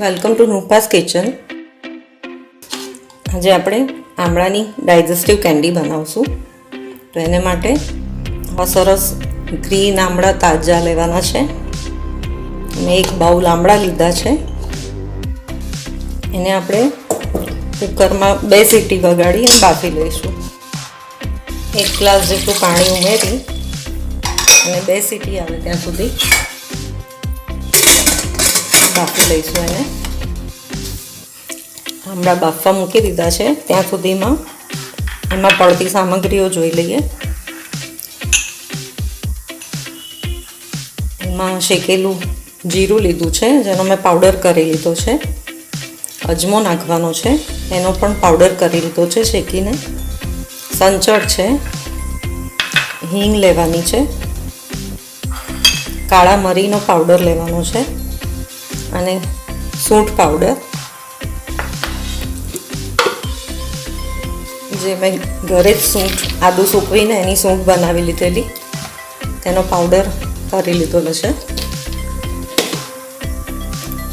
Welcome to રૂપાસ kitchen આજે આપણે આમળાની digestive candy બનાવશું. તો એને માટે આ સરસ ગ્રીન આમળા તાજા લેવાના છે. મેં એક બાઉલ આમળા લીધા છે. એને આપણે કુકરમાં બે સીટી વગાડી અને બાફી લઈશું. એક ગ્લાસ જેટલું પાણી ઉમેરી અને બે સીટી આવે ત્યાં સુધી બાફી લઈશું એને. હમણાં બાફવા મૂકી દીધા છે. ત્યાં સુધીમાં એમાં પડતી સામગ્રીઓ જોઈ લઈએ. એમાં શેકેલું જીરું લીધું છે, જેનો મેં પાવડર કરી લીધો છે. અજમો નાખવાનો છે. એનો પણ પાવડર કરી લીધો છે શેકીને. સંચળ છે. હિંગ લેવાની છે. કાળા મરીનો પાવડર લેવાનો છે. અને સૂંઠ પાવડર જે મેં ઘરે જ સૂંઠ આદું સૂકવીને એની સૂંઠ બનાવી લીધેલી. તેનો પાવડર કરી લીધેલો છે.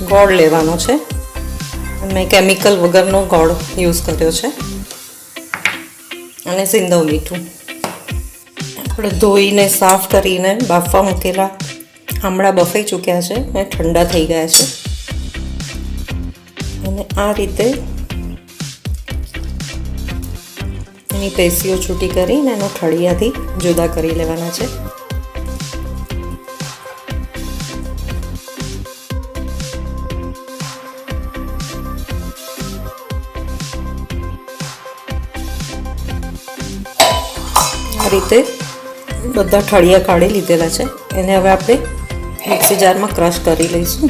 ગોળ લેવાનો છે. મેં કેમિકલ વગરનો ગોળ યુઝ કર્યો છે. અને સિંધવ મીઠું. આપણે ધોઈને, સાફ કરીને બાફવા મૂકેલા આમળા બફાઈ ચૂક્યા છે અને ઠંડા થઈ ગયા છે. અને આ રીતે એની પેશીઓ છૂટી કરીને એનો ઠળિયાથી જુદા કરી લેવાના છે. આ રીતે બધા ઠળિયા કાઢી લીધેલા છે. એને હવે આપણે મિક્સી જારમાં ક્રશ કરી લઈશું.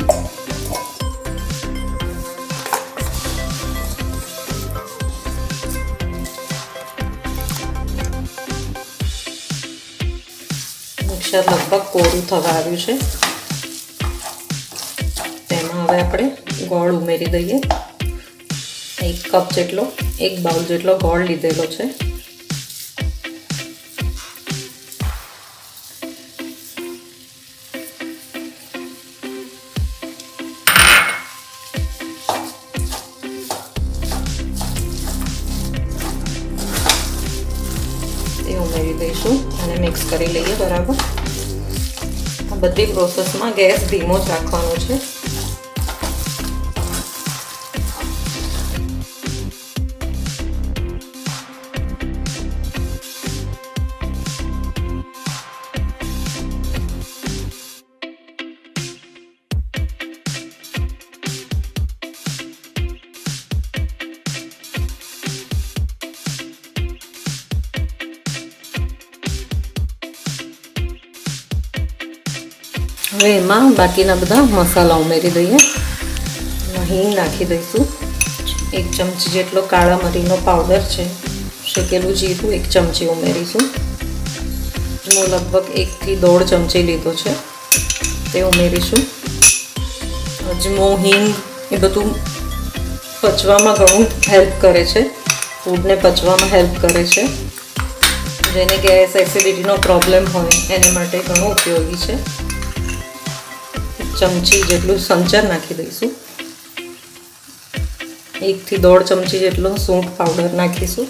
મિક્સર લગભગ કોરું થવા આવ્યું છે. તેમાં હવે આપણે ગોળ ઉમેરી દઈએ. એક કપ જેટલો, એક બાઉલ જેટલો ગોળ લીધેલો છે. ઉમેરી દઈશું અને મિક્સ કરી લઈએ બરાબર? આ બધી પ્રોસેસમાં ગેસ ધીમો જ રાખવાનો છે. હવે એમાં બાકીના બધા મસાલા ઉમેરી દઈએ. હિંગ નાખી દઈશું. એક ચમચી જેટલો કાળા મરીનો પાવડર છે. શેકેલું જીરું એક ચમચી ઉમેરીશું. હું લગભગ એકથી દોઢ ચમચી લીધો છે. તે ઉમેરીશું. અજમો હિંગ એ બધું પચવામાં ઘણું હેલ્પ કરે છે. ફૂડને પચવામાં હેલ્પ કરે છે. જેને ગેસ એસિડિટીનો પ્રોબ્લેમ હોય એને માટે ઘણું ઉપયોગી છે. ચમચી જેટલું સંચર નાખી દઈશું. એકથી દોઢ ચમચી જેટલો સૂંઠ પાવડર નાખીશું.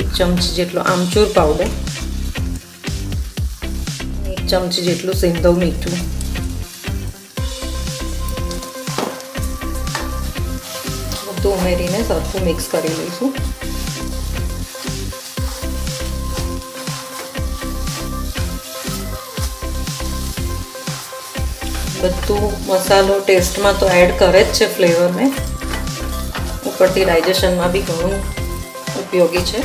એક ચમચી જેટલો આમચૂર પાવડર એક ચમચી જેટલું સિંધવ મીઠું. બધું ઉમેરીને સરખું મિક્સ કરી લઈશું. બધું મસાલો ટેસ્ટમાં તો એડ કરે જ છે ફ્લેવરને ઉપરથી ડાયજેશનમાં બી ઘણું ઉપયોગી છે.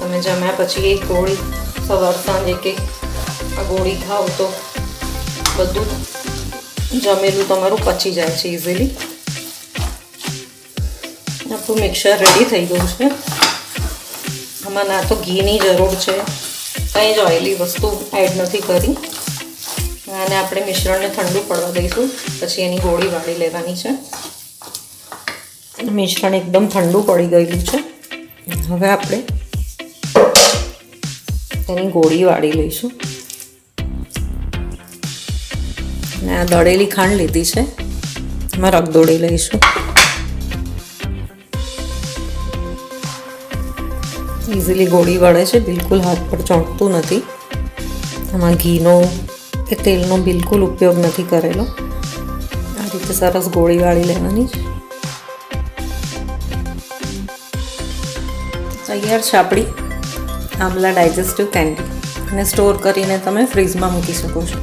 તમે જમ્યા પછી એક ગોળી, સવાર સાંજે કે આ ગોળી ખાઓ તો બધું જમેલું તમારું પચી જાય છે ઇઝીલી આપણું મિક્સર રેડી થઈ ગયું છે. આમાં ના તો ઘીની જરૂર છે. કંઈ જ ઓઇલી વસ્તુ એડ નથી કરી. અને આપણે મિશ્રણને ઠંડુ પડવા દઈશું. પછી એની ગોળી વાળી લેવાની છે. મિશ્રણ એકદમ ઠંડુ પડી ગયેલું છે. હવે આપણે તેની ગોળી વાળી લઈશું. અને આ દળેલી ખાંડ લીધી છે. એમાં રગદોળી લઈશું. ઇઝીલી ગોળી વળે છે. બિલકુલ હાથ પર ચોંટતું નથી. એમાં ઘીનો કે તેલનો બિલકુલ ઉપયોગ નથી કરેલો. આ રીતે સરસ ગોળી વાળી લેવાની. તૈયાર છે આપણી આમલા ડાયજેસ્ટિવ કેન્ડી. અને સ્ટોર કરીને તમે ફ્રીઝમાં મૂકી શકો છો.